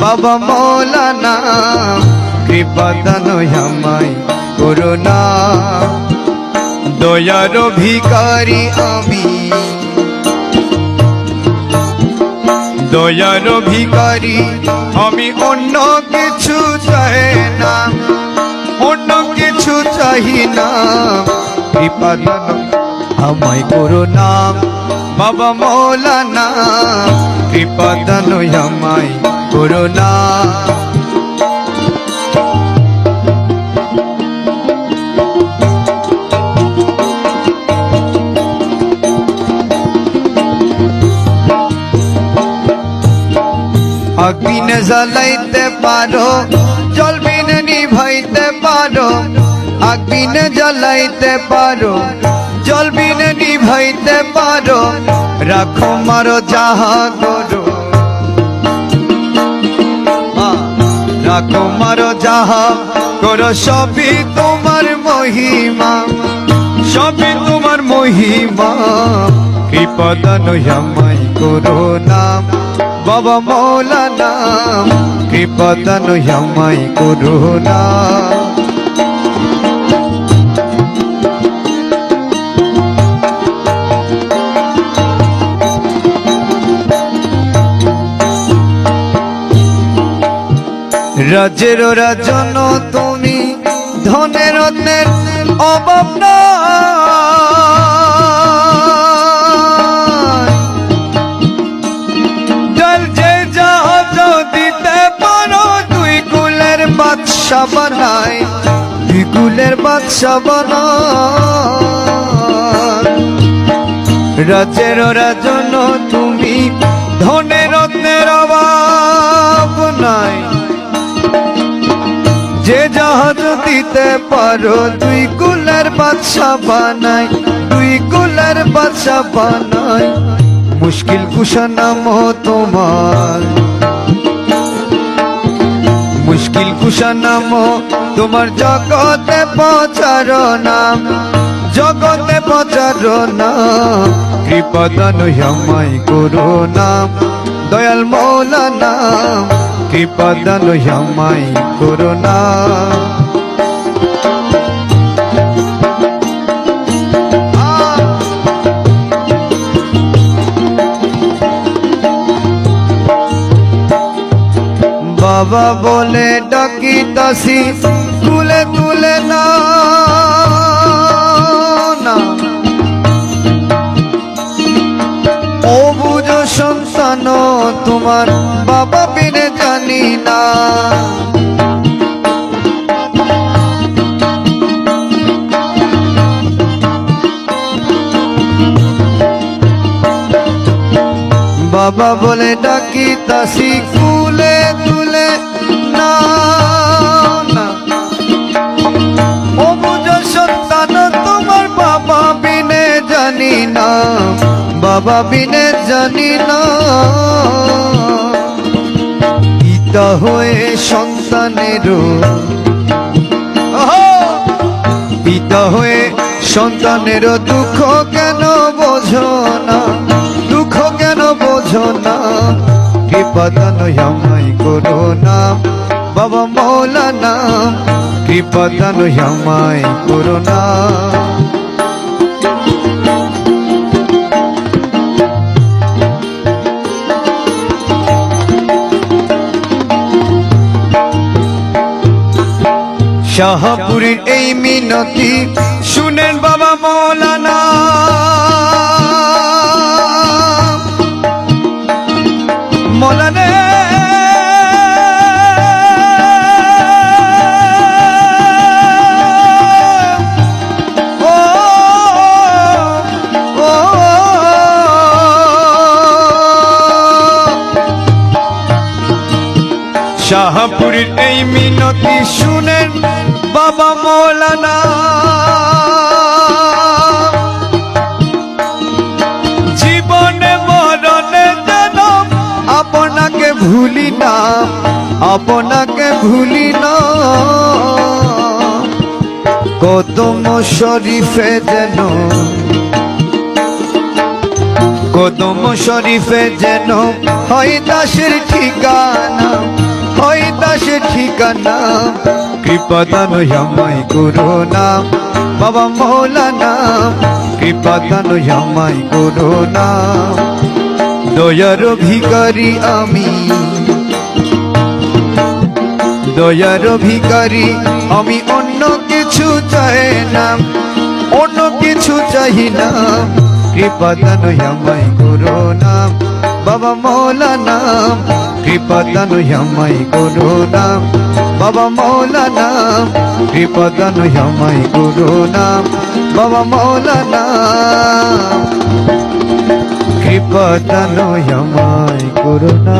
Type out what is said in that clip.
বাবা মৌলানা, কৃপা দান আমায় করোনা দয়ার ভিকারি আমি। দয়ার ভিকারি আমি, অন্য কিছু চাই না, অন্য কিছু চাই না। কৃপা দান আমায় করো না বাবা মৌলানা, কৃপা আমায় করো না। আগুনে জ্বালাইতে পারো, জলবিনে নিভাইতে পারো। আগুনে জ্বালাইতে পারো, জলবিনে নিভাইতে পারো। রাখো মারো যাহা করো। রাখো মারো যাহা করো, সবই তোমার মহিমা। সবই তোমার মহিমা। কৃপদান আমায় করো নাম। বাবা মৌলানা কৃপদান আমায় করো না রাজের রাজন তুমি ধনের রত্নের অভাব। জল যে জাহাজ দিতে পারো দুই কুলের বাদশা বানাই, দুই কুলের বাদশা বানাই রাজের রাজন তুমি ধনের রত্নের অভাব নাই যে জাহাজ দিতে পারো, দুই কুলের বাদশা বানাই, দুই কুলের বাদশা বানাই। মুশকিল কুশা নাম তোমার। মুশকিল কুশা নাম তোমার জগতে পচার নাম, জগতে পচার নাম। কৃপদান আমায় করো নাম, দয়াল মৌলা নাম। কৃপদান আমায় করো নাম বাবা বলে ডাকি তাসি তুলে তুলে না। ও বুঝো সন্তান তোমার বাবা জানি না। বাবা বলে ডাকি তাসি কুলে তুলে না না। ও বুঝো সন্তান তোমার বাবা বিনে জানি না। বাবা বিনে জানি না। পিতা হয়ে সন্তানেরও পিতা হয়ে সন্তানেরও দুঃখ কেন বোঝো না? দুঃখ কেন বোঝো না? কৃপাদান আমায় করো না। বাবা মৌলানা কৃপাদান আমায় করো না। শাহপুরীর এই মিনতি শুনেন বাবা মৌলানা। মৌলানা। শাহপুরীর এই মিনতি শুনেন বাবা মৌলানা। জীবনে মরণে যেন আপনাকে ভুলি না, আপনাকে ভুলি না। কদম শরীফে যেন, কদম শরীফে যেন হয় দাসের ঠিকানা হয় দাসের ঠিকানা। কৃপদান আমায় নাম, বাবা মৌলানা কৃপদান গুরু নাম। দয়ার ভিকারি আমি। দয়ার ভিকারি আমি, অন্য কিছু চাই না। অন্য কিছু চাই না। কৃপাদান আমায় নাম, বাবা মৌলানা কৃপাদান গুরু করোনা বাবা মৌলানা বিপদন হমাই গুরু নাম। বাবা মৌলানা বিপদন হমাই গুরু করোনা